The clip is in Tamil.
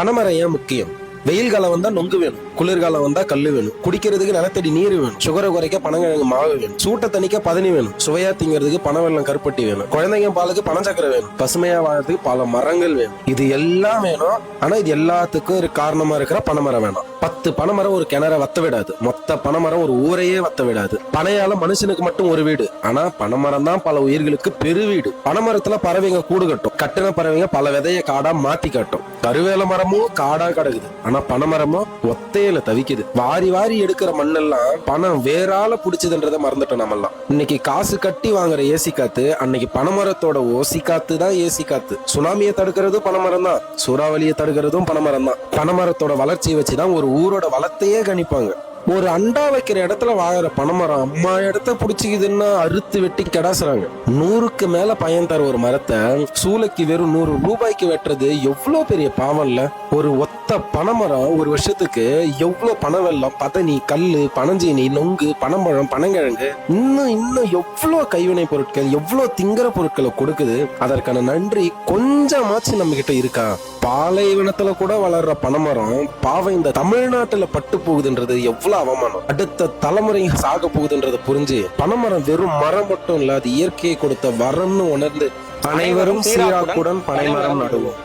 பனைமரம் ஏன் முக்கியம்? வெயில் காலம் வந்தா நொங்கு வேணும். குளிர்காலம் வந்தா கல்லு வேணும். குடிக்கிறதுக்கு நிலத்தடி நீர் வேணும். சுகரை குறைக்க பனங்கிழங்கு மாவு வேணும். சூட்டை தணிக்க பதனி வேணும். சுவையா திங்கிறதுக்கு வெள்ளம் கருப்பட்டி வேணும். குழந்தைங்க பாலுக்கு பனச்சக்கரை வேணும். பசுமையா வாழறதுக்கு பல மரங்கள் வேணும். இது எல்லாம் வேணும். ஆனா இது எல்லாத்துக்கும் ஒரு காரணமா இருக்கிற பனைமரம் வேணும். பத்து பனைமரம் ஒரு கிணற வத்த விடாது மொத்த பனைமரம் ஒரு ஊரையே வத்த விடாது பனையால மனுஷனுக்கு மட்டும் ஒரு வீடு. ஆனா பனைமரம் தான் பல உயிர்களுக்கு பெரு வீடு. பனைமரத்துல பறவைங்க கூடு கட்டும். கட்டின பறவைங்க பல விதைய காடா மாத்தி காட்டும். கருவேல மரமும் காடா கிடக்குது ஆனா பனைமரமும் ஒத்தையில தவிக்குது. வாரி வாரி எடுக்கிற மண்ணெல்லாம் பணம் வேறால புடிச்சதுன்றத மறந்துட்டோம் நம்மெல்லாம். இன்னைக்கு காசு கட்டி வாங்குற ஏசி காத்து அன்னைக்கு பனைமரத்தோட ஓசி காத்து தான் ஏசி காத்து. சுனாமியை தடுக்கிறதும் பனைமரம் தான். சூறாவளியை தடுக்கிறதும் பனைமரம் தான். பனைமரத்தோட வளர்ச்சியை வச்சுதான் ஒரு ஊரோட வளத்தையே கணிப்பாங்க. ஒரு அண்டா வைக்கிற இடத்துல வாழற பனைமரம் அம்மா இடத்த பிடிச்சிக்குதுன்னா அறுத்து வெட்டி கெடாசுறாங்க. நூறுக்கு மேல பயன் தர ஒரு மரத்தை சூளைக்கு வெறும் நூறு ரூபாய்க்கு வெட்டுறது எவ்வளவு பெரிய பாவம்ல ஒரு ஒத்த பனைமரம் ஒரு வருஷத்துக்கு எவ்வளவு பனை வெள்ளம் பதனி கல்லு பனஞ்சீனி நொங்கு பனம்பழம் பனங்கிழங்கு இன்னும் இன்னும் எவ்வளவு கைவினை பொருட்கள் எவ்வளவு திங்கிற பொருட்களை கொடுக்குது? அதற்கான நன்றி கொஞ்சமாச்சு நம்ம கிட்ட இருக்கா? பாலைவனத்துல கூட வளர்ற பனைமரம் பாவம் இந்த தமிழ்நாட்டுல பட்டு போகுதுன்றது எவ்வளவு அவமானம். அடுத்த தலைமுறை சாக போகுதுன்றத புரிஞ்சு பனைமரம் வெறும் மரம் மட்டும் இல்ல அது இயற்கையை கொடுத்த வரம்னு உணர்ந்து அனைவரும் சீராக்குடன் பனைமரம் நடுவோம்.